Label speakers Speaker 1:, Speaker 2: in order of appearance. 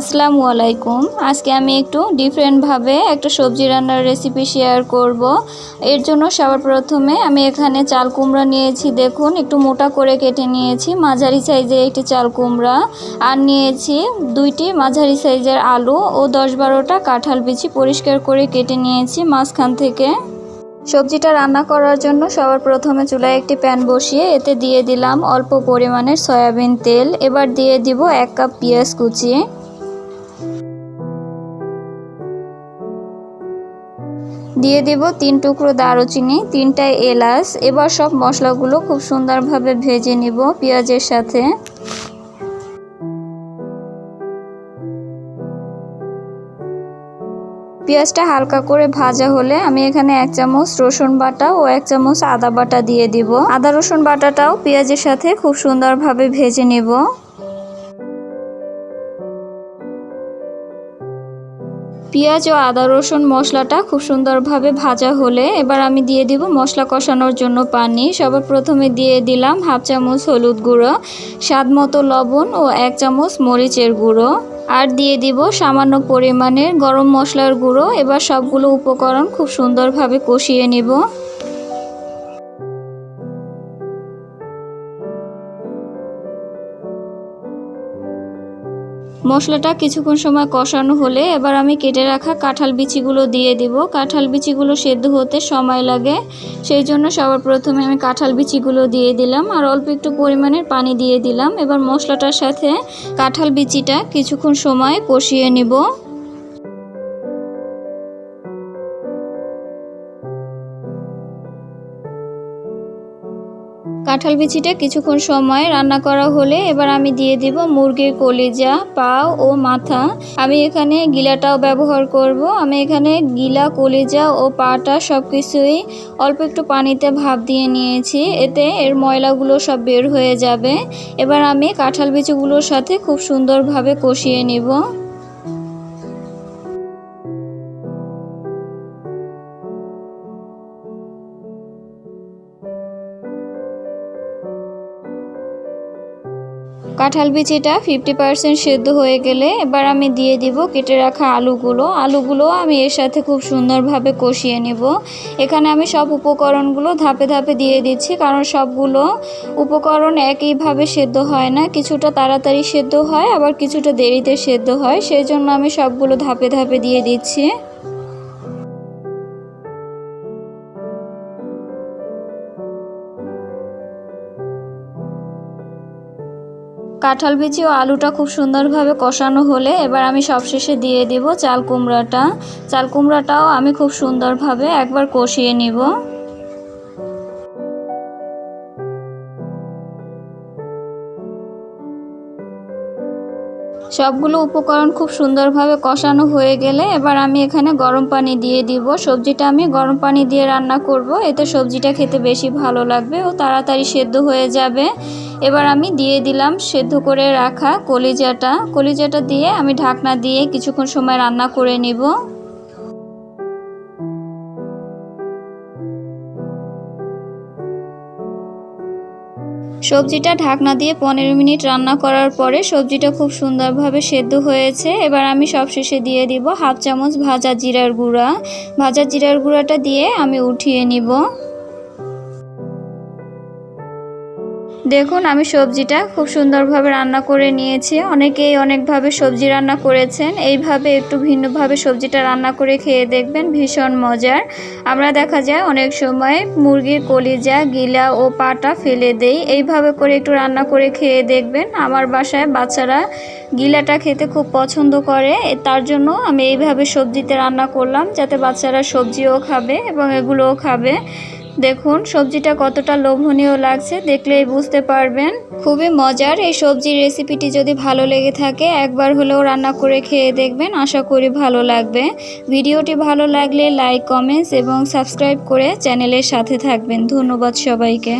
Speaker 1: আসসালামু আলাইকুম। আজকে আমি একটু ডিফারেন্টভাবে একটা সবজি রান্নার রেসিপি শেয়ার করব। এর জন্য সবার প্রথমে আমি এখানে চাল কুমড়া নিয়েছি, দেখুন, একটু মোটা করে কেটে নিয়েছি, মাঝারি সাইজের একটি চাল কুমড়া। আর নিয়েছি দুইটি মাঝারি সাইজের আলু ও দশ বারোটা কাঁঠাল বিচি পরিষ্কার করে কেটে নিয়েছি মাঝখান থেকে। সবজিটা রান্না করার জন্য সবার প্রথমে চুলায় একটি প্যান বসিয়ে এতে দিয়ে দিলাম অল্প পরিমাণের সয়াবিন তেল। এবার দিয়ে দিব এক কাপ পেঁয়াজ কুচি। দিয়ে দিব তিন টুকরো দারুচিনি, তিনটা এলাচ। এবার সব মশলাগুলো খুব সুন্দরভাবে ভেজে নিব পেঁয়াজের সাথে। পেঁয়াজটা হালকা করে ভাজা হলে আমি এখানে এক চামচ রসুন বাটা ও এক চামচ আদা বাটা দিয়ে দিব। আদা রসুন বাটাটাও পেঁয়াজের সাথে খুব সুন্দরভাবে ভেজে নেব। পেঁয়াজ ও আদা রসুন মশলাটা খুব সুন্দরভাবে ভাজা হলে এবার আমি দিয়ে দিব মশলা কষানোর জন্য পানি সবার প্রথমে দিয়ে দিলাম হাফ চামচ হলুদ গুঁড়ো, স্বাদ মতো লবণ ও এক চামচ মরিচের গুঁড়ো। আর দিয়ে দিব সামান্য পরিমাণের গরম মশলার গুঁড়ো। এবার সবগুলো উপকরণ খুব সুন্দরভাবে কষিয়ে নিব। মশলাটা কিছুক্ষণ সময় কষানো হলে এবার আমি কেটে রাখা কাঁঠাল বিচিগুলো দিয়ে দিব। কাঁঠাল বিচিগুলো সেদ্ধ হতে সময় লাগে, সেই জন্য সবার প্রথমে আমি কাঁঠাল বিচিগুলো দিয়ে দিলাম আর অল্প একটু পরিমাণের পানি দিয়ে দিলাম। এবার মশলাটার সাথে কাঁঠাল বিচিটা কিছুক্ষণ সময় কষিয়ে নিব। কাঁঠাল বিচিটা কিছুক্ষণ সময় রান্না করা হলে এবার আমি দিয়ে দিব মুরগির কলিজা পা ও মাথা। আমি এখানে গিলাটাও ব্যবহার করব। আমি এখানে গিলা, কলিজা ও পাটা সব কিছুই অল্প একটু পানিতে ভাপ দিয়ে নিয়েছি। এতে এর ময়লাগুলো সব বের হয়ে যাবে। এবার আমি কাঁঠাল বিচিগুলোর সাথে খুব সুন্দরভাবে কষিয়ে নিব। কাঁঠাল বিচিটা ফিফটি পারসেন্ট সেদ্ধ হয়ে গেলে এবার আমি দিয়ে দিব কেটে রাখা আলুগুলো। আলুগুলো আমি এর সাথে খুব সুন্দরভাবে কষিয়ে নেব। এখানে আমি সব উপকরণগুলো ধাপে ধাপে দিয়ে দিচ্ছি, কারণ সবগুলো উপকরণ একইভাবে সেদ্ধ হয় না। কিছুটা তাড়াতাড়ি সেদ্ধ হয়, আবার কিছুটা দেরিতে সেদ্ধ হয়, সেই জন্য আমি সবগুলো ধাপে ধাপে দিয়ে দিচ্ছি। কাঁঠাল বিচি ও আলুটা খুব সুন্দরভাবে কষানো হলে এবার আমি সবশেষে দিয়ে দিব চাল কুমড়াটা। চাল কুমড়াটাও আমি খুব সুন্দরভাবে একবার কষিয়ে নিব। সবগুলো উপকরণ খুব সুন্দরভাবে কষানো হয়ে গেলে এবার আমি এখানে গরম পানি দিয়ে দিব। সবজিটা আমি গরম পানি দিয়ে রান্না করব। এতে সবজিটা খেতে বেশি ভালো লাগবে ও তাড়াতাড়ি সেদ্ধ হয়ে যাবে। এবার আমি দিয়ে দিলাম সেদ্ধ করে রাখা কলিজাটা। কলিজাটা দিয়ে আমি ঢাকনা দিয়ে কিছুক্ষণ সময় রান্না করে নিব। সবজিটা ঢাকনা দিয়ে পনেরো মিনিট রান্না করার পরে সবজিটা খুব সুন্দরভাবে সেদ্ধ হয়েছে। এবার আমি সব শেষে দিয়ে দিব হাফ চামচ ভাজা জিরার গুঁড়া। ভাজা জিরার গুঁড়াটা দিয়ে আমি উঠিয়ে নিব। দেখুন, আমি সবজিটা খুব সুন্দরভাবে রান্না করে নিয়েছি। অনেকেই অনেকভাবে সবজি রান্না করেছেন। এইভাবে একটু ভিন্নভাবে সবজিটা রান্না করে খেয়ে দেখবেন, ভীষণ মজার। আমরা দেখা যায় অনেক সময় মুরগির কলিজা, গিলা ও পাটা ফেলে দেই। এইভাবে করে একটু রান্না করে খেয়ে দেখবেন। আমার বাসায় বাচ্চারা গিলাটা খেতে খুব পছন্দ করে। তার জন্য আমি এইভাবে সবজিতে রান্না করলাম যাতে বাচ্চারা সবজিও খাবে এবং এগুলোও খাবে। দেখুন, সবজিটা কতটা লোভনীয় লাগছে, দেখলেই বুঝতে পারবেন। খুবই মজার এই সবজির রেসিপিটি যদি ভালো লেগে থাকে, একবার হলেও রান্না করে খেয়ে দেখবেন, আশা করি ভালো লাগবে। ভিডিওটি ভালো লাগলে লাইক, কমেন্টস এবং সাবস্ক্রাইব করে চ্যানেলের সাথে থাকবেন। ধন্যবাদ সবাইকে।